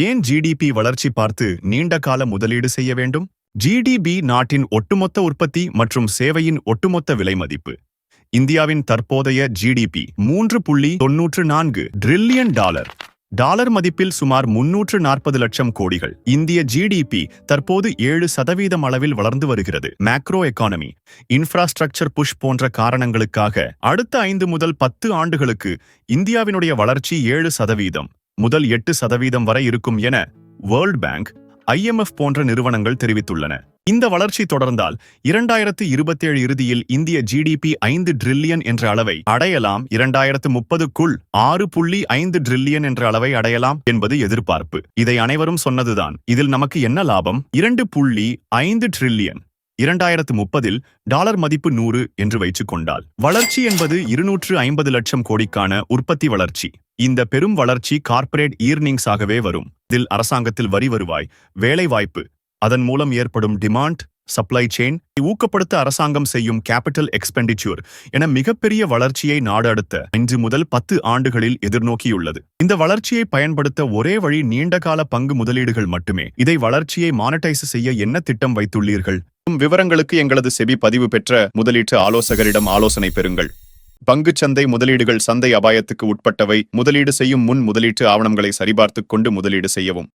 ஏன் ஜிடிபி வளர்ச்சி பார்த்து நீண்ட கால முதலீடு செய்ய வேண்டும்? ஜிடிபி நாட்டின் ஒட்டுமொத்த உற்பத்தி மற்றும் சேவையின் ஒட்டுமொத்த விலை மதிப்பு. இந்தியாவின் தற்போதைய ஜிடிபி மூன்று புள்ளி தொன்னூற்று நான்கு டிரில்லியன் டாலர். டாலர் மதிப்பில் சுமார் முன்னூற்று நாற்பது லட்சம் கோடிகள். இந்திய ஜிடிபி தற்போது ஏழு சதவீதம் அளவில் வளர்ந்து வருகிறது. மேக்ரோ எக்கானமி இன்ஃப்ராஸ்ட்ரக்சர் புஷ் போன்ற காரணங்களுக்காக அடுத்த ஐந்து முதல் பத்து ஆண்டுகளுக்கு இந்தியாவினுடைய வளர்ச்சி ஏழு சதவீதம். முதல் எட்டு சதவீதம் வரை இருக்கும் என வேர்ல்ட் பேங்க் ஐஎம்எஃப் போன்ற நிறுவனங்கள் தெரிவித்துள்ளன. இந்த வளர்ச்சி தொடர்ந்தால் இரண்டாயிரத்து இருபத்தேழு இறுதியில் இந்திய ஜிடிபி ஐந்து ட்ரில்லியன் என்ற அளவை அடையலாம். இரண்டாயிரத்து முப்பதுக்குள் ஆறு புள்ளி ஐந்து ட்ரில்லியன் என்ற அளவை அடையலாம் என்பது எதிர்பார்ப்பு. இதை அனைவரும் சொன்னதுதான். இதில் நமக்கு என்ன லாபம்? இரண்டு புள்ளி ஐந்து ட்ரில்லியன் இரண்டாயிரத்து முப்பதில் டாலர் மதிப்பு நூறு என்று வைத்துக் கொண்டால் வளர்ச்சி என்பது இருநூற்று ஐம்பது லட்சம் கோடிக்கான உற்பத்தி வளர்ச்சி. இந்த பெரும் வளர்ச்சி கார்ப்பரேட் ஈர்னிங்ஸாகவே வரும். இதில் அரசாங்கத்தில் வரி வருவாய் வேலைவாய்ப்பு அதன் மூலம் ஏற்படும் டிமாண்ட் சப்ளை செயின் ஊக்கப்படுத்த அரசாங்கம் செய்யும் கேபிட்டல் எக்ஸ்பெண்டிச்சூர் என மிகப்பெரிய வளர்ச்சியை நாடு அடுத்த அஞ்சு முதல் பத்து ஆண்டுகளில் எதிர்நோக்கியுள்ளது. இந்த வளர்ச்சியை பயன்படுத்த ஒரே வழி நீண்டகால பங்கு முதலீடுகள் மட்டுமே. இதை வளர்ச்சியை மானடைஸ் செய்ய என்ன திட்டம் வைத்துள்ளீர்கள்? விவரங்களுக்கு எங்களது செபி பதிவு பெற்ற முதலீட்டு ஆலோசகரிடம் ஆலோசனை பெறுங்கள். பங்குச் சந்தை முதலீடுகள் சந்தை அபாயத்துக்கு உட்பட்டவை. முதலீடு செய்யும் முன் முதலீட்டு ஆவணங்களை சரிபார்த்துக் கொண்டு முதலீடு செய்யவும்.